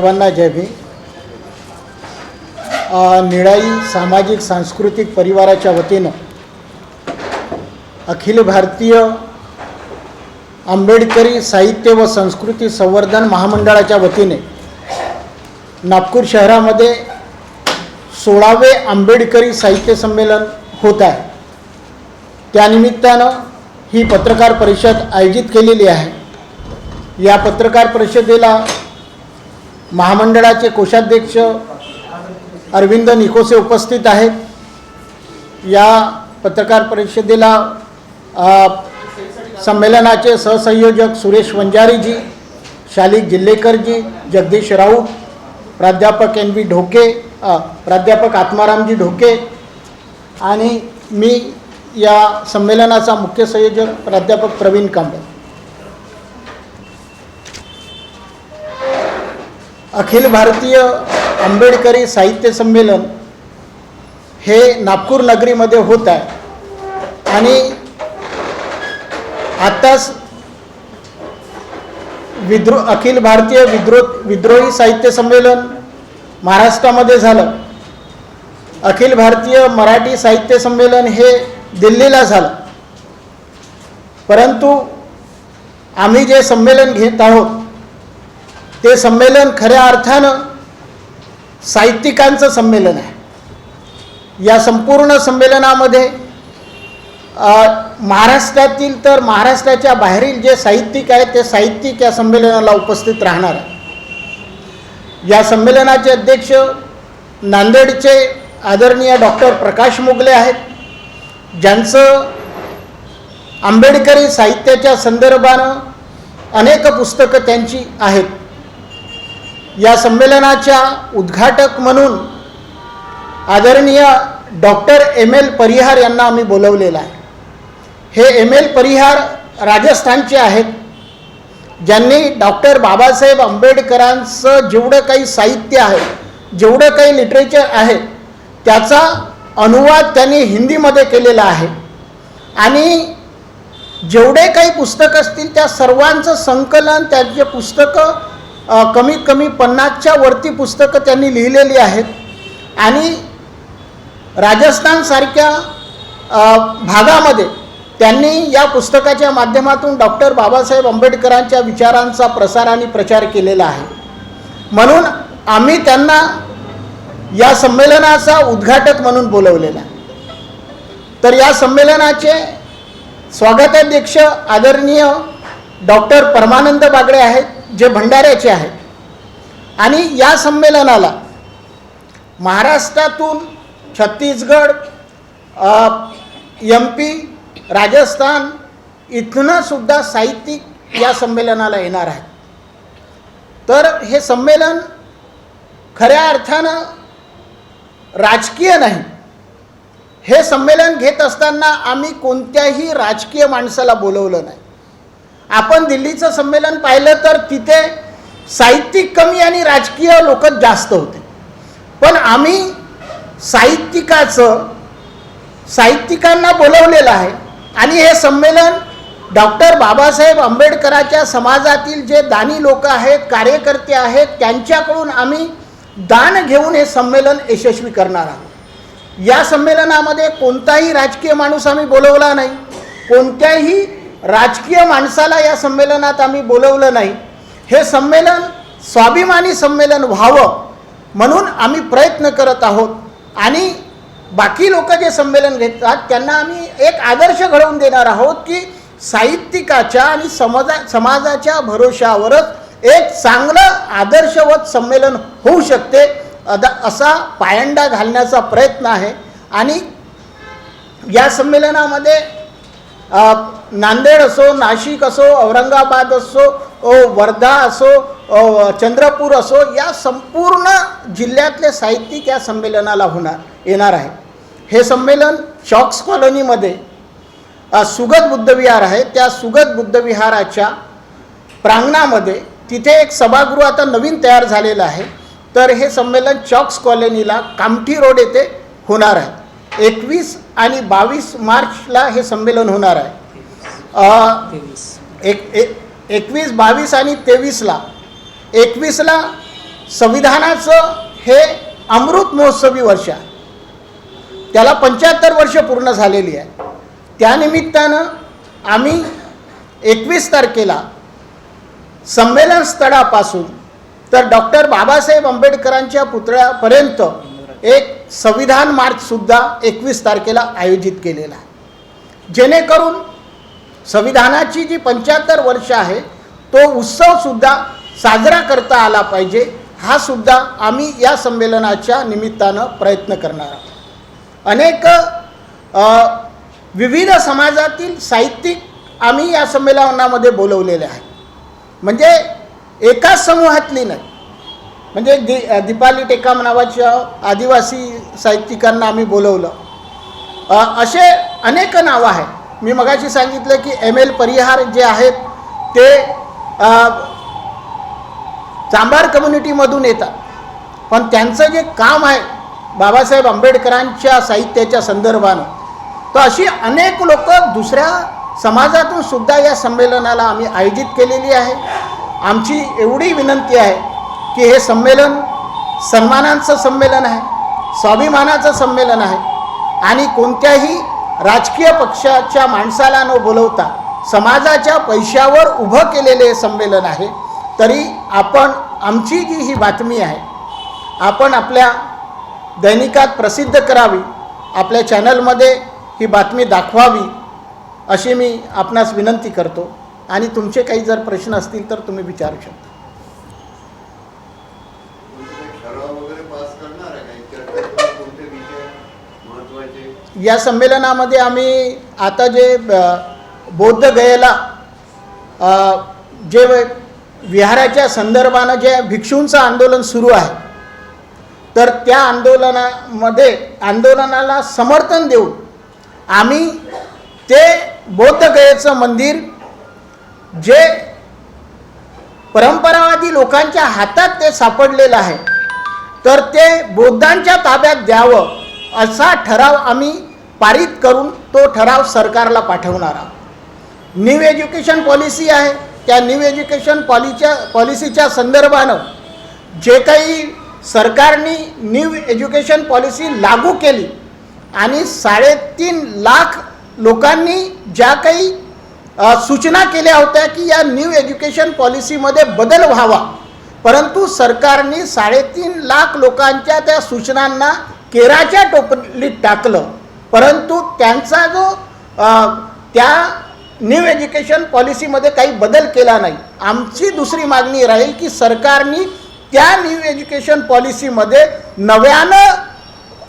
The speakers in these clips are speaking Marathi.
सर्वांना जय भीम. निळाई सामाजिक सांस्कृतिक परिवाराच्या वतीनं अखिल भारतीय आंबेडकरी साहित्य व संस्कृती संवर्धन महामंडळाच्या वतीने नागपूर शहरामध्ये सोळावे आंबेडकरी साहित्य संमेलन होत आहे. त्यानिमित्तानं ही पत्रकार परिषद आयोजित केलेली आहे. या पत्रकार परिषदेला महामंडळाचे कोषाध्यक्ष अरविंद निकोसे उपस्थित आहेत. या पत्रकार परिषदेला संमेलनाचे सहसंयोजक सुरेश वंजारीजी शालिक जिल्हेकरजी जगदीश राऊत प्राध्यापक एन व्ही ढोके प्राध्यापक आत्मारामजी ढोके आणि मी या संमेलनाचा मुख्य संयोजक प्राध्यापक प्रवीण कांबळे. अखिल भारतीय आंबेडकरी साहित्य संमेलन हे नागपूर नगरीमध्ये होत आहे. आणि आत्ताच विद्रो अखिल भारतीय विद्रो विद्रोही साहित्य संमेलन महाराष्ट्रामध्ये झालं. अखिल भारतीय मराठी साहित्य संमेलन हे दिल्लीला झालं. परंतु आम्ही जे संमेलन घेत आहोत ते संमेलन खऱ्या अर्थानं साहित्यिकांचं संमेलन आहे. या संपूर्ण संमेलनामध्ये महाराष्ट्रातील तर महाराष्ट्राच्या बाहेरील जे साहित्यिक आहेत ते साहित्यिक या संमेलनाला उपस्थित राहणार आहे या संमेलनाचे अध्यक्ष नांदेडचे आदरणीय डॉक्टर प्रकाश मोगले आहेत. ज्यांचं आंबेडकरी साहित्याच्या संदर्भानं अनेक पुस्तकं त्यांची आहेत. या संमेलनाच्या उद्घाटक म्हणून आदरणीय डॉक्टर एम एल परिहार यांना आम्ही बोलवलेलं आहे. हे एम एल परिहार राजस्थानचे आहेत. ज्यांनी डॉक्टर बाबासाहेब आंबेडकरांचं जेवढं काही साहित्य आहे जेवढं काही लिटरेचर आहे त्याचा अनुवाद त्यांनी हिंदीमध्ये केलेला आहे. आणि जेवढे काही पुस्तकं असतील त्या सर्वांचं संकलन त्यांचे पुस्तकं कमीत कमी पन्नासच्या वरती पुस्तकं त्यांनी लिहिलेली आहेत. आणि राजस्थानसारख्या भागामध्ये त्यांनी या पुस्तकाच्या माध्यमातून डॉक्टर बाबासाहेब आंबेडकरांच्या विचारांचा प्रसार आणि प्रचार केलेला आहे. म्हणून आम्ही त्यांना या संमेलनाचा उद्घाटक म्हणून बोलवलेला तर या संमेलनाचे स्वागताध्यक्ष आदरणीय डॉक्टर परमानंद बागडे आहेत. जे भंडाऱ्याचे आहेत. आणि या संमेलनाला महाराष्ट्रातून छत्तीसगड एम पी राजस्थान इथनं सुद्धा साहित्यिक या संमेलनाला येणार आहेत. तर हे संमेलन खऱ्या अर्थानं राजकीय नाही. हे संमेलन घेत असताना आम्ही कोणत्याही राजकीय माणसाला बोलवलं नाही. आपण दिल्लीचं संमेलन पाहिलं तर तिथे साहित्यिक कमी आणि राजकीय लोक जास्त होते. पण आम्ही साहित्यिकाचं साहित्यिकांना बोलवलेलं आहे. आणि हे संमेलन डॉक्टर बाबासाहेब आंबेडकराच्या समाजातील जे दानी लोक आहेत कार्यकर्ते आहेत त्यांच्याकडून आम्ही दान घेऊन हे संमेलन यशस्वी करणार आहोत. या संमेलनामध्ये कोणताही राजकीय माणूस आम्ही बोलवला नाही. कोणत्याही राजकीय माणसाला या संमेलनात आम्ही बोलवलं नाही. हे संमेलन स्वाभिमानी संमेलन व्हावं म्हणून आम्ही प्रयत्न करत आहोत. आणि बाकी लोक जे संमेलन घेतात त्यांना आम्ही एक आदर्श घडवून देणार आहोत की साहित्यिकाच्या आणि समाजा समाजाच्या भरोशावरच एक चांगलं आदर्शवत संमेलन होऊ शकते. अदा असा पायंडा घालण्याचा प्रयत्न आहे. आणि या संमेलनामध्ये नांदेड असो नाशिक असो औरंगाबाद असो वर्धा असो चंद्रपूर असो या संपूर्ण जिल्ह्यातले साहित्यिक या संमेलनाला होणार येणार आहे. हे संमेलन शॉक्स कॉलनीमध्ये सुगत बुद्धविहार आहे. त्या सुगत बुद्धविहाराच्या प्रांगणामध्ये तिथे एक सभागृह आता नवीन तयार झालेलं आहे. तर हे संमेलन चॉक्स कॉलनीला कामठी रोड येथे होणार आहे. एकवीस आणि बावीस मार्चला हे संमेलन होणार आहे. एक एकवीस बावीस आणि तेवीसला. एकवीसला संविधानाचं हे अमृत महोत्सवी वर्ष आहे. त्याला पंच्याहत्तर वर्ष पूर्ण झालेली आहे. त्यानिमित्तानं आम्ही एकवीस तारखेला संमेलन स्थळापासून तर डॉक्टर बाबासाहेब आंबेडकरांच्या पुतळ्यापर्यंत एक संविधान मार्चसुद्धा एकवीस तारखेला आयोजित केलेला आहे. जेणेकरून संविधानाची जी पंच्याहत्तर वर्ष आहे तो उत्सवसुद्धा साजरा करता आला पाहिजे हा सुद्धा आम्ही या संमेलनाच्या निमित्तानं प्रयत्न करणार आहोत. अनेक विविध समाजातील साहित्यिक आम्ही या संमेलनामध्ये बोलवलेले आहेत. म्हणजे एकाच समूहातली नाही म्हणजे दि दीपाली टेकाम नावाच्या आदिवासी साहित्यिकांना आम्ही बोलवलं. असे अनेक नावं आहेत. मी मगाशी सांगितलं की एम एल परिहार जे आहेत ते चांभार कम्युनिटीमधून येतात. पण त्यांचं जे काम आहे बाबासाहेब आंबेडकरांच्या साहित्याच्या संदर्भानं तर अशी अनेक लोक दुसऱ्या समाजातून सुद्धा या संमेलनाला आम्ही आयोजित केलेली आहे. आमची एवढी विनंती आहे की हे संमेलन सन्मानांचं संमेलन आहे स्वाभिमानाचं संमेलन आहे आणि कोणत्याही राजकीय पक्षाच्या माणसाला न बोलवता समाजाच्या पैशावर उभं केलेले संमेलन आहे. तरी आपण आमची जी ही बातमी आहे आपण आपल्या दैनिकात प्रसिद्ध करावी आपल्या चॅनलमध्ये ही बातमी दाखवावी अशी मी आपणास विनंती करतो. आणि तुमचे काही जर प्रश्न असतील तर तुम्ही विचारू शकता. या संमेलनामध्ये आम्ही आता जे बौद्धगयेला बौद्ध गयेला जे विहाराच्या संदर्भानं जे भिक्षूंचं आंदोलन सुरू आहे तर त्या आंदोलनामध्ये आंदोलनाला समर्थन देऊन आम्ही ते बौद्धगयेचं मंदिर जे परंपरावादी लोकांच्या हातात ते सापडलेलं आहे तर ते बौद्धांच्या ताब्यात द्यावं असा ठराव आम्ही पारित करून तो ठराव सरकारला पाठवणार. आहोत न्यू एज्युकेशन पॉलिसी आहे. त्या न्यू एज्युकेशन पॉलिच्या पॉलिसीच्या संदर्भानं जे काही सरकारने न्यू एज्युकेशन पॉलिसी लागू केली आणि साडेतीन लाख लोकांनी ज्या काही सूचना केल्या होत्या की या न्यू एज्युकेशन पॉलिसीमध्ये बदल व्हावा. परंतु सरकारने साडेतीन लाख लोकांच्या त्या सूचनांना केराच्या टोपलीत टाकलं. परंतु त्यांचा जो त्या न्यू एज्युकेशन पॉलिसीमध्ये काही बदल केला नाही. आमची दुसरी मागणी राहील की सरकारने त्या न्यू एज्युकेशन पॉलिसीमध्ये नव्यानं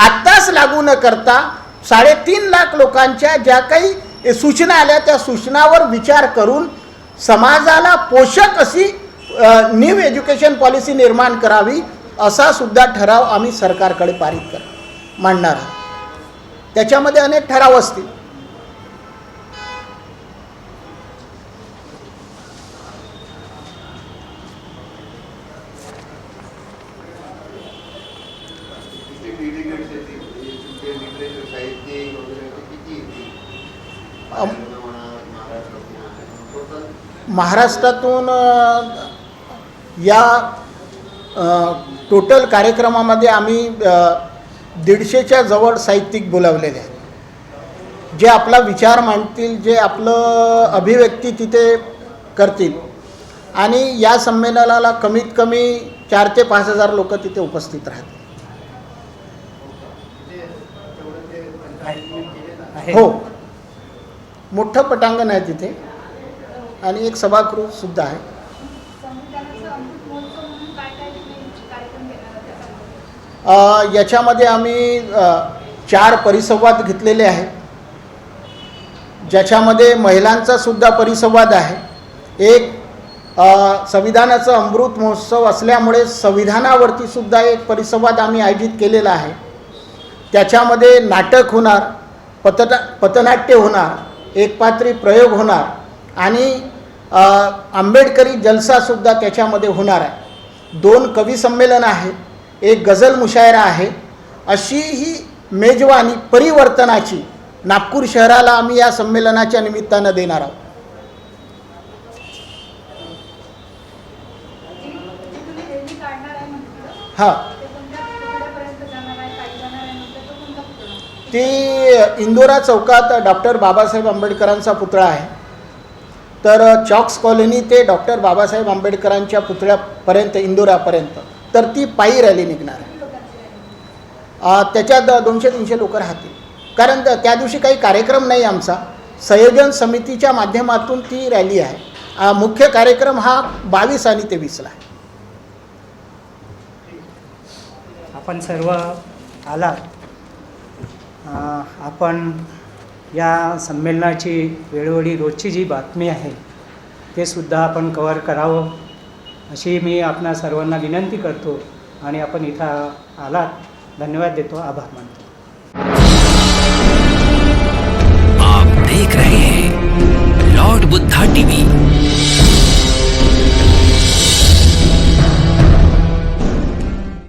आत्ताच लागू न करता साडेतीन लाख लोकांच्या ज्या काही सूचना आल्या त्या सूचनावर विचार करून समाजाला पोषक अशी न्यू एज्युकेशन पॉलिसी निर्माण करावी असा सुद्धा ठराव आम्ही सरकारकडे पारित कर मांडणार आहोत. त्याच्यामध्ये अनेक ठराव असतील. महाराष्ट्रातून या टोटल कार्यक्रमामध्ये आम्ही दीडशेच्या जवळ साहित्यिक बोलावलेले आहेत. जे आपला विचार मांडतील जे आपलं अभिव्यक्ती तिथे करतील. आणि या संमेलनाला कमीत कमी चार ते पाच हजार लोक तिथे उपस्थित राहतील. हो. मोठं पटांगण आहे तिथे. आणि एक सभागृह सुद्धा आहे संविधानाचं अमृत महोत्सव म्हणून काय काय तुम्ही कार्यक्रम घेणार आहात त्याच्यामध्ये? अ, याच्यामध्ये आम्ही चार परिसंवाद घेतलेले आहेत. ज्याच्यामध्ये महिलांचा सुद्धा परिसंवाद आहे. एक संविधानाचं अमृत महोत्सव असल्यामुळे संविधानावरती सुद्धा एक परिसंवाद आम्ही आयोजित केलेला आहे. त्याच्यामध्ये नाटक होणार पतना पथनाट्य होणार एकपात्री प्रयोग होणार आणि आंबेडकरी जलसासुद्धा त्याच्यामध्ये होणार आहे. दोन कवी संमेलन आहेत एक गझल मुशायरा आहे. अशी ही मेजवानी परिवर्तनाची नागपूर शहराला आम्ही या संमेलनाच्या निमित्तानं देणार आहोत. हां. ती इंदोरा चौकात डॉक्टर बाबासाहेब आंबेडकरांचा पुतळा आहे. तर चॉक्स कॉलनी ते डॉक्टर बाबासाहेब आंबेडकरांच्या पुतळ्यापर्यंत इंदोरापर्यंत. तर ती पायी रॅली निघणार. त्याच्यात दोनशे तीनशे लोक राहतील. कारण त्या दिवशी काही कार्यक्रम नाही आमचा. संयोजन समितीच्या माध्यमातून ती रॅली आहे. मुख्य कार्यक्रम हा बावीस आणि तेवीसला आहे. आपण सर्व आलात. आपण या संमेलनाची वेळोवेळी रोजची जी बातमी आहे ते सुद्धा आपण कवर करावं. अशी मी आपणा सर्वांना विनंती करतो आणि आपण इथं आलात. धन्यवाद देतो. आभार मानतो. आप देख रहे हैं लॉर्ड बुद्धा टीवी।